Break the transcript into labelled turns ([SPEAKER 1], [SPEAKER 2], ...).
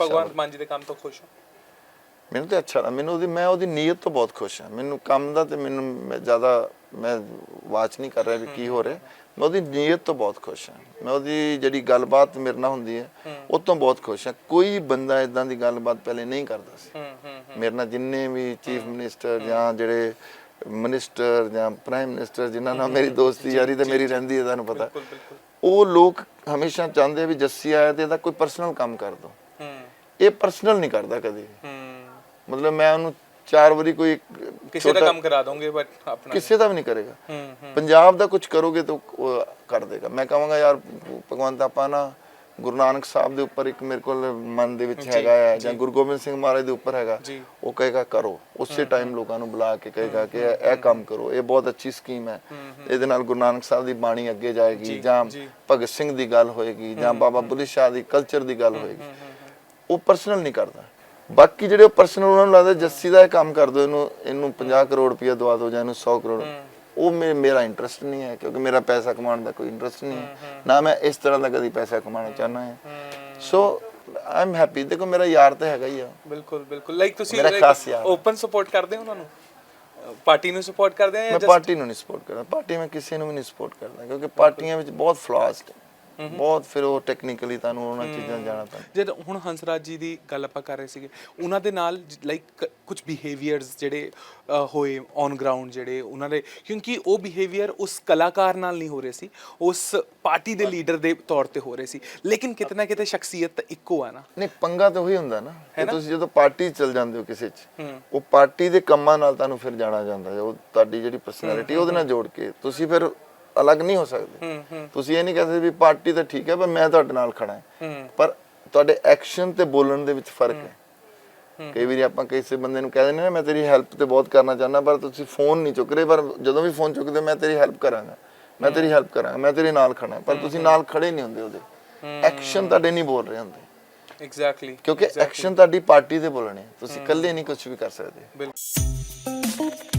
[SPEAKER 1] ਭਗਵੰਤ ਮਾਨ ਜੀ ਦੇ ਕੰਮ ਤੋਂ ਖੁਸ਼ ਹੋ?
[SPEAKER 2] ਮੈਨੂੰ ਤੇ ਅੱਛਾ ਮੈਨੂੰ ਉਹਦੀ ਮੈਂ ਉਹਦੀ ਨੀਅਤ ਤੋਂ ਬਹੁਤ ਖੁਸ਼ ਹਾਂ। ਮੈਨੂੰ ਕੰਮ ਦਾ ਤੇ ਮੈਨੂੰ ਮੈਂ ਜ਼ਿਆਦਾ ਮੈਂ ਵਾਚ ਨਹੀਂ ਕਰ ਰਿਹਾ ਵੀ ਕੀ ਹੋ ਰਿਹਾ। ਮੈਂ ਉਹਦੀ ਨੀਅਤ ਤੋਂ ਬਹੁਤ ਖੁਸ਼ ਹਾਂ। ਮੈਂ ਉਹਦੀ ਜਿਹੜੀ ਗੱਲਬਾਤ ਮੇਰੇ ਨਾਲ ਹੁੰਦੀ ਹੈ ਉਹ ਤੋਂ ਬਹੁਤ ਖੁਸ਼ ਹਾਂ। ਕੋਈ ਬੰਦਾ ਇਦਾਂ ਦੀ ਗੱਲਬਾਤ ਪਹਿਲੇ ਨਹੀਂ ਕਰਦਾ ਸੀ। ਮੇਰੇ ਨਾਲ ਜਿੰਨੇ ਵੀ ਚੀਫ ਮਿਨਿਸਟਰ ਜਾਂ ਜਿਹੜੇ ਮਿਨਿਸਟਰ ਜਾਂ ਪ੍ਰਾਈਮ ਮਿਨਿਸਟਰ ਜਿਨ੍ਹਾਂ ਨਾਲ ਮੇਰੀ ਦੋਸਤੀ ਯਾਰੀ ਤੇ ਮੇਰੀ ਰਹਿੰਦੀ ਹੈ ਤੁਹਾਨੂੰ ਪਤਾ। ਉਹ ਲੋਕ ਹਮੇਸ਼ਾ ਚਾਹੁੰਦੇ ਵੀ ਜੱਸੀ ਆਇਆ ਤੇ ਇਹਦਾ ਕੋਈ ਪਰਸਨਲ ਕੰਮ ਕਰ ਦੋ। ਇਹ ਪਰਸਨਲ ਨਹੀਂ ਕਰਦਾ ਕਦੇ।
[SPEAKER 1] ਹੂੰ।
[SPEAKER 2] ਮਤਲਬ ਮੈਂ ਉਹਨੂੰ ਚਾਰ ਵਾਰੀ ਕੋਈ
[SPEAKER 1] ਕਿਸੇ ਦਾ ਕੰਮ ਕਰਾ ਦੋਗੇ ਬਟ ਆਪਣਾ
[SPEAKER 2] ਕਿਸੇ ਦਾ ਵੀ ਨਹੀਂ ਕਰੇਗਾ। ਪੰਜਾਬ ਦਾ ਕੁਝ ਕਰੋਗੇ ਤਾਂ ਕਰ ਦੇਗਾ। ਮੈਂ ਕਹਾਂਗਾ ਯਾਰ ਭਗਵੰਤ ਆਪਾਂ ਨਾ ਗੁਰੂ ਨਾਨਕ ਸਾਹਿਬ ਦੇ ਉੱਪਰ ਇੱਕ ਮੇਰੇ ਕੋਲ ਮਨ ਦੇ ਵਿੱਚ ਹੈਗਾ ਹੈ ਜਾਂ ਗੁਰੂ ਗੋਬਿੰਦ ਸਿੰਘ ਮਹਾਰਾਜ ਦੇ ਉੱਪਰ ਹੈਗਾ। ਉਹ ਕਹੇਗਾ ਕਰੋ। ਉਸੇ ਟਾਈਮ ਲੋਕਾਂ ਨੂੰ ਬੁਲਾ ਕੇ ਕਹੇਗਾ ਕਿ ਇਹ ਕੰਮ ਕਰੋ। ਇਹ ਬਹੁਤ ਅੱਛੀ ਸਕੀਮ ਹੈ। ਇਹਦੇ ਨਾਲ ਗੁਰੂ ਨਾਨਕ ਸਾਹਿਬ ਦੀ ਬਾਣੀ ਅੱਗੇ ਜਾਏਗੀ ਜਾਂ
[SPEAKER 1] ਜੀ।
[SPEAKER 2] ਭਗਤ ਸਿੰਘ ਦੀ ਗੱਲ ਹੋਏਗੀ ਜਾਂ ਬਾਬਾ ਬੁੱਲੇ ਸ਼ਾਹ ਦੀ ਕਲਚਰ ਦੀ ਗੱਲ ਹੋਏਗੀ। ਉਹ ਪਰਸਨਲ ਨਹੀਂ ਕਰਦਾ। ਬਾਕੀ ਜਿਹੜੇ ਪਰਸਨਲ ਉਹਨਾਂ ਨੂੰ ਲੱਗਦਾ ਜੱਸੀ ਦਾ ਇਹ ਕੰਮ ਕਰ ਦੋ ਇਹਨੂੰ ਇਹਨੂੰ 50 ਕਰੋੜ ਰੁਪਇਆ ਦਵਾ ਦਿਓ ਜਾਂ ਇਹਨੂੰ 100 ਕਰੋੜ। ਉਹ ਮੇਰਾ ਇੰਟਰਸਟ ਨਹੀਂ ਹੈ ਕਿਉਂਕਿ ਮੇਰਾ ਪੈਸਾ ਕਮਾਉਣ ਦਾ ਕੋਈ ਇੰਟਰਸਟ ਨਹੀਂ ਹੈ। ਨਾ ਮੈਂ ਇਸ ਤਰ੍ਹਾਂ ਦਾ ਕਦੀ ਪੈਸਾ ਕਮਾਉਣਾ ਚਾਹਨਾ ਹੈ। ਸੋ ਆਈ ਐਮ ਹੈਪੀ ਦੇਖੋ ਮੇਰਾ ਯਾਰ ਤਾਂ ਹੈਗਾ ਹੀ ਆ।
[SPEAKER 1] ਬਿਲਕੁਲ ਬਿਲਕੁਲ। ਲਾਈਕ ਤੁਸੀਂ। ਓਪਨ ਸਪੋਰਟ ਕਰਦੇ ਹੋ ਉਹਨਾਂ ਨੂੰ? ਪਾਰਟੀ ਨੂੰ ਸਪੋਰਟ ਕਰਦੇ ਆ ਜਾਂ
[SPEAKER 2] ਮੈਂ ਪਾਰਟੀ ਨੂੰ ਨਹੀਂ ਸਪੋਰਟ ਕਰਦਾ। ਪਾਰਟੀ ਮੈਂ ਕਿਸੇ ਨੂੰ ਵੀ ਨਹੀਂ ਸਪੋਰਟ ਕਰਦਾ ਕਿਉਂਕਿ ਪਾਰਟੀਆਂ ਵਿੱਚ ਬਹੁਤ ਫਲਾਸ ਬਹੁਤ ਫਿਰ ਉਹ ਟੈਕਨੀਕਲੀ ਤੁਹਾਨੂੰ ਉਹਨਾਂ ਚੀਜ਼ਾਂ ਜਾਣਾ ਪੈਂਦਾ।
[SPEAKER 1] ਜਦ ਹੁਣ ਹੰਸਰਾਜ ਜੀ ਦੀ ਗੱਲ ਆਪਾਂ ਕਰ ਰਹੇ ਸੀਗੇ ਉਹਨਾਂ ਦੇ ਨਾਲ ਲਾਈਕ ਕੁਝ ਬਿਹੇਵੀਅਰਸ ਜਿਹੜੇ ਅ, ਹੋਏ ਔਨ ਗਰਾਊਂਡ ਜਿਹੜੇ ਉਹਨਾਂ ਦੇ ਕਿਉਂਕਿ ਉਹ ਬਿਹੇਵੀਅਰ ਉਸ ਕਲਾਕਾਰ ਨਾਲ ਨਹੀਂ ਹੋ ਰਹੇ ਸੀ ਉਸ ਪਾਰਟੀ ਦੇ ਲੀਡਰ ਦੇ ਤੌਰ ਤੇ ਹੋ ਰਹੇ ਸੀ। ਲੇਕਿਨ ਕਿਤੇ ਨਾ ਕਿਤੇ ਸ਼ਖਸੀਅਤ ਤਾਂ ਇੱਕੋ ਆ ਨਾ।
[SPEAKER 2] ਨਹੀਂ ਪੰਗਾ ਤਾਂ ਉਹੀ ਹੁੰਦਾ ਨਾ ਕਿ ਤੁਸੀਂ ਜਦੋਂ ਪਾਰਟੀ 'ਚ ਚਲ ਜਾਂਦੇ ਹੋ ਕਿਸੇ 'ਚ ਉਹ ਪਾਰਟੀ ਦੇ ਕੰਮਾਂ ਨਾਲ ਤੁਹਾਨੂੰ ਫਿਰ ਜਾਣਾ ਜਾਂਦਾ ਹੈ ਉਹ ਤੁਹਾਡੀ ਜਿਹੜੀ ਪਰਸਨੈਲਿਟੀ ਉਹਦੇ ਨਾਲ ਜੋੜ ਕੇ ਤੁਸੀਂ ਫਿਰ ਅਲੱਗ ਨਹੀਂ ਹੋ ਸਕਦੇ। ਤੁਸੀਂ ਇਹ ਨਹੀਂ ਕਹਿੰਦੇ ਵੀ ਪਾਰਟੀ ਤਾਂ ਠੀਕ ਹੈ ਪਰ ਮੈਂ ਤੁਹਾਡੇ ਨਾਲ ਖੜਾ ਹਾਂ। ਪਰ ਤੁਹਾਡੇ ਐਕਸ਼ਨ ਤੇ ਬੋਲਣ ਦੇ ਵਿੱਚ ਫ਼ਰਕ ਹੈ। ਕਈ ਵਾਰੀ ਆਪਾਂ ਕਿਸੇ ਬੰਦੇ ਨੂੰ ਕਹਿ ਦਿੰਦੇ ਨਾ ਮੈਂ ਤੇਰੀ ਹੈਲਪ ਤੇ ਬਹੁਤ ਕਰਨਾ ਚਾਹੁੰਦਾ ਪਰ ਤੁਸੀਂ ਫੋਨ ਨਹੀਂ ਚੁੱਕ ਰਹੇ ਪਰ ਜਦੋਂ ਵੀ ਫੋਨ ਚੁੱਕਦੇ ਮੈਂ ਤੇਰੀ ਹੈਲਪ ਕਰਾਂਗਾ। ਮੈਂ ਤੇਰੀ ਹੈਲਪ ਕਰਾਂਗਾ ਮੈਂ ਤੇਰੇ ਨਾਲ ਖੜਾ ਪਰ ਤੁਸੀਂ ਨਾਲ ਖੜੇ ਨਹੀਂ ਹੁੰਦੇ ਉਹਦੇ। ਐਕਸ਼ਨ ਤੁਹਾਡੇ ਨਹੀਂ ਬੋਲ ਰਹੇ ਹੁੰਦੇ।
[SPEAKER 1] ਐਗਜ਼ੈਕਟਲੀ
[SPEAKER 2] ਕਿਉਂਕਿ ਐਕਸ਼ਨ ਤੁਹਾਡੀ ਪਾਰਟੀ ਦੇ ਬੋਲਣੇ। ਤੁਸੀਂ ਇਕੱਲੇ ਨਹੀਂ ਕੁਝ ਵੀ ਕਰ ਸਕਦੇ।
[SPEAKER 1] ਬਿਲਕੁਲ।